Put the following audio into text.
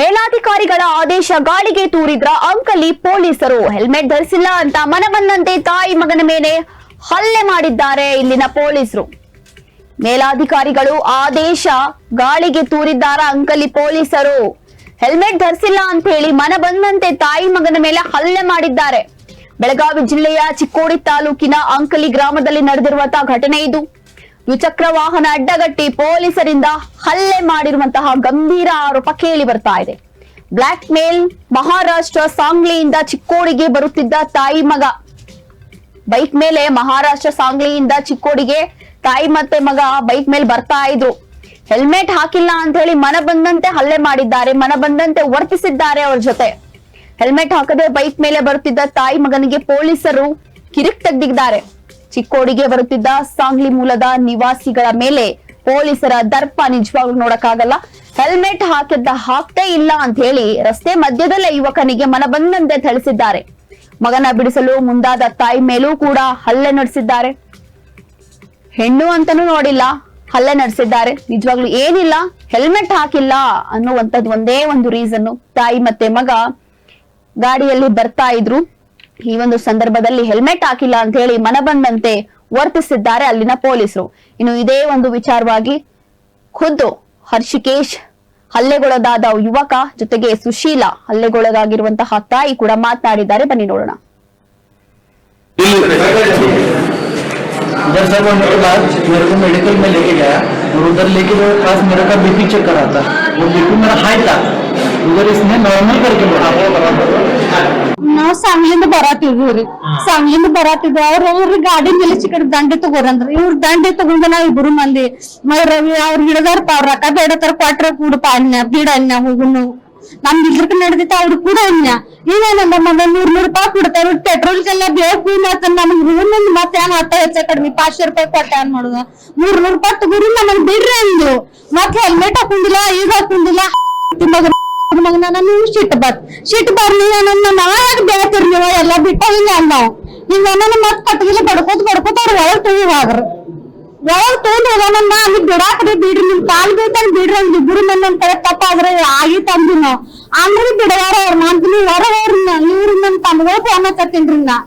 ಮೇಲಾಧಿಕಾರಿಗಳ ಆದೇಶ ಗಾಳಿಗೆ ತೂರಿದ್ರ ಅಂಕಲಿ ಪೊಲೀಸರು ಹೆಲ್ಮೆಟ್ ಧರಿಸಿಲ್ಲ ಅಂತ ಮನ ಬಂದಂತೆ ತಾಯಿ ಮಗನ ಮೇಲೆ ಹಲ್ಲೆ ಮಾಡಿದ್ದಾರೆ ಇಲ್ಲಿನ ಪೊಲೀಸರು. ಮೇಲಾಧಿಕಾರಿಗಳು ಆದೇಶ ಗಾಳಿಗೆ ತೂರಿದ್ದಾರ ಅಂಕಲಿ ಪೊಲೀಸರು. ಹೆಲ್ಮೆಟ್ ಧರಿಸಿಲ್ಲ ಅಂತ ಹೇಳಿ ಮನ ಬಂದಂತೆ ತಾಯಿ ಮಗನ ಮೇಲೆ ಹಲ್ಲೆ ಮಾಡಿದ್ದಾರೆ. ಬೆಳಗಾವಿ ಜಿಲ್ಲೆಯ ಚಿಕ್ಕೋಡಿ ತಾಲೂಕಿನ ಅಂಕಲಿ ಗ್ರಾಮದಲ್ಲಿ ನಡೆದಿರುವಂತಹ ಘಟನೆ ಇದು. ದ್ವಿಚಕ್ರ ವಾಹನ ಅಡ್ಡಗಟ್ಟಿ ಪೊಲೀಸರಿಂದ ಹಲ್ಲೆ ಮಾಡಿರುವಂತಹ ಗಂಭೀರ ಆರೋಪ ಕೇಳಿ ಬರ್ತಾ ಇದೆ. ಬ್ಲಾಕ್ ಮೇಲ್ ಮಹಾರಾಷ್ಟ್ರ ಸಾಂಗ್ಲಿಯಿಂದ ಚಿಕ್ಕೋಡಿಗೆ ಬರುತ್ತಿದ್ದ ತಾಯಿ ಮಗ. ಬೈಕ್ ಮೇಲೆ ಮಹಾರಾಷ್ಟ್ರ ಸಾಂಗ್ಲಿಯಿಂದ ಚಿಕ್ಕೋಡಿಗೆ ತಾಯಿ ಮತ್ತೆ ಮಗ ಬೈಕ್ ಮೇಲೆ ಬರ್ತಾ ಇದ್ರು. ಹೆಲ್ಮೆಟ್ ಹಾಕಿಲ್ಲ ಅಂತ ಹೇಳಿ ಮನ ಬಂದಂತೆ ಹಲ್ಲೆ ಮಾಡಿದ್ದಾರೆ, ಮನ ಬಂದಂತೆ ವರ್ತಿಸಿದ್ದಾರೆ ಅವ್ರ ಜೊತೆ. ಹೆಲ್ಮೆಟ್ ಹಾಕದೆ ಬೈಕ್ ಮೇಲೆ ಬರುತ್ತಿದ್ದ ತಾಯಿ ಮಗನಿಗೆ ಪೊಲೀಸರು ಕಿರಿಕ್ ತೆಗ್ದಿದ್ದಾರೆ. ಚಿಕ್ಕೋಡಿಗೆ ಬರುತ್ತಿದ್ದ ಸಾಂಗ್ಲಿ ಮೂಲದ ನಿವಾಸಿಗಳ ಮೇಲೆ ಪೊಲೀಸರ ದರ್ಪ ನಿಜವಾಗ್ಲೂ ನೋಡಕ್ಕಾಗಲ್ಲ. ಹೆಲ್ಮೆಟ್ ಹಾಕಿದ್ದ ಹಾಕ್ತೇ ಇಲ್ಲ ಅಂತ ಹೇಳಿ ರಸ್ತೆ ಮಧ್ಯದಲ್ಲೇ ಯುವಕನಿಗೆ ಮನ ಬಂದಂತೆ ಥಳಿಸಿದ್ದಾರೆ. ಮಗನ ಬಿಡಿಸಲು ಮುಂದಾದ ತಾಯಿ ಮೇಲೂ ಕೂಡ ಹಲ್ಲೆ ನಡೆಸಿದ್ದಾರೆ. ಹೆಣ್ಣು ಅಂತಾನೂ ನೋಡಿಲ್ಲ, ಹಲ್ಲೆ ನಡೆಸಿದ್ದಾರೆ. ನಿಜವಾಗ್ಲು ಏನಿಲ್ಲ, ಹೆಲ್ಮೆಟ್ ಹಾಕಿಲ್ಲ ಅನ್ನುವಂಥದ್ದು ಒಂದೇ ಒಂದು ರೀಸನ್ ತಾಯಿ ಮತ್ತೆ ಮಗ ಗಾಡಿಯಲ್ಲಿ ಬರ್ತಾ ಇದ್ರು. ಈ ಒಂದು ಸಂದರ್ಭದಲ್ಲಿ ಹೆಲ್ಮೆಟ್ ಹಾಕಿಲ್ಲ ಅಂತ ಹೇಳಿ ಮನ ಬಂದಂತೆ ವರ್ತಿಸಿದ್ದಾರೆ ಅಲ್ಲಿನ ಪೊಲೀಸರು ಇನ್ನು ಇದೇ ಒಂದು ವಿಚಾರವಾಗಿ ಖುದ್ದು ಹರ್ಷಿಕೇಶ್ ಹಲ್ಲೆಗೊಳಗಾದ ಯುವಕ ಜೊತೆಗೆ ಸುಶೀಲ ಹಲ್ಲೆಗೊಳಗಾಗಿರುವಂತಹ ತಾಯಿ ಕೂಡ ಮಾತನಾಡಿದ್ದಾರೆ ಬನ್ನಿ ನೋಡೋಣ जब सर वो मेरे बाद मेरे को मेडिकल में लेके गया और उधर लेके गए पास मेरे का बीपी चेक करा था वो बीपी मेरा हाई था उधर इसने नॉर्मल करके बोला ನಾವು ಸಂಗ್ಲಿಂದ ಬರತ್ತಿದ್ವಿ ಸಂಗ್ಲಿಂದ ಬರತ್ತಿದ್ವಿ ಅವ್ರ ಅವ್ರ ಗಾಡಿ ನಿಲ್ಲಿಸಿ ಕಡೆ ದಂಡೆ ತಗೋರಂದ್ರ. ಇವ್ರ ದಂಡೆ ತಗೊಂಡ ನಾವ್ ಇಬ್ರು ಮಂದಿ. ಮೈ ರವಿ ಅವ್ರ ಹಿಡದಾರ ಅವ್ರ ರೊಕ್ಕ ಬೇಡತಾರ ಕೊಟ್ರ ಕೂಡ ಅನ್ಯ ಬೀಡ ಅನ್ಯ ಹೋಗುನು ನಮ್ ಇದ್ರಕ್ಕೆ ನಡೆದಿತ್ತ ಅವ್ರು ಕೂಡ ಅನ್ಯ. ಏನೇನಂದ ಮೊದಲ ನೂರ್ ನೂರ್ ರೂಪಾಯಿ ಕೊಡ್ತಾರ. ಪೆಟ್ರೋಲ್ಗೆಲ್ಲ ಬೇಕು ಮತ್ತ ನಮಗ್ ರೂಮಿಂದ ಮತ್ತೆ ಏನ್ ಹತ್ತ ಹೆಚ್ಚ ಕಡಿಮೆ. ಪಾಚಶೆ ರೂಪಾಯಿ ಕೊಟ್ಟ ಏನ್ ಮಾಡುದ? ನೂರ್ ನೂರ್ ರೂಪಾಯಿ ತಗೋರಿ ನಮಗ್ ಬಿಡ್ರಿ ಅಂದ್ರು. ಮತ್ತೆ ಹೆಲ್ಮೆಟ್ ಹಾಕೊಂಡಿಲ್ಲ ಈಗ ಹಾಕೊಂಡಿಲ್ಲ. ತುಂಬಾ ಮಗನ ನಾನು ಸಿಟ್ಟು ಬರ್ ಸಿಟ್ಟು ಬರ್ಲಿ, ನನ್ನ ನಾಳೆ ಬೇಳ್ತಿರ್ ನೀವು ಎಲ್ಲ ಬಿಟ್ಟ ಹಿಂಗ ಅಂದಾವ್ ಹಿಂಗ ನನ್ನ ಮತ್ ಕಟ್ಟಿಗೆಲ್ಲ ಬಡ್ಕೋತ ಬಡ್ಕೋತ ಅವ್ರ ಒಳಗ್ ತಗಿ ಹೋಗ್ರ. ಒಳಗ್ ತಗೊಂಡ್ ಹೋಗೋಣ ಅಲ್ಲಿ ಬಿಡಾಕ್ರಿ ಬಿಡ್ರಿ, ನಿಮ್ ಕಾಲ್ ಬೀಳ್ತಾನ ಬಿಡ್ರಿ ಅಂದ್ ಇಬ್ರು ನನ್ನ ಕಡೆ ತಪ್ಪಾದ್ರೆ ಆಗಿತ್ ಅಂದ್ವಿ ನಾವ್ ಅಂದ್ರೆ ಬಿಡವಾರ ಅವ್ರ ನಾನ್ ಹೊರ ಅವ್ರ ಇವ್ರು ನನ್ ತಮ್ಮಗಳು ಫೋನ್ ಹಚ್ಚತ್ತೀನ್ರಿ ನಾ.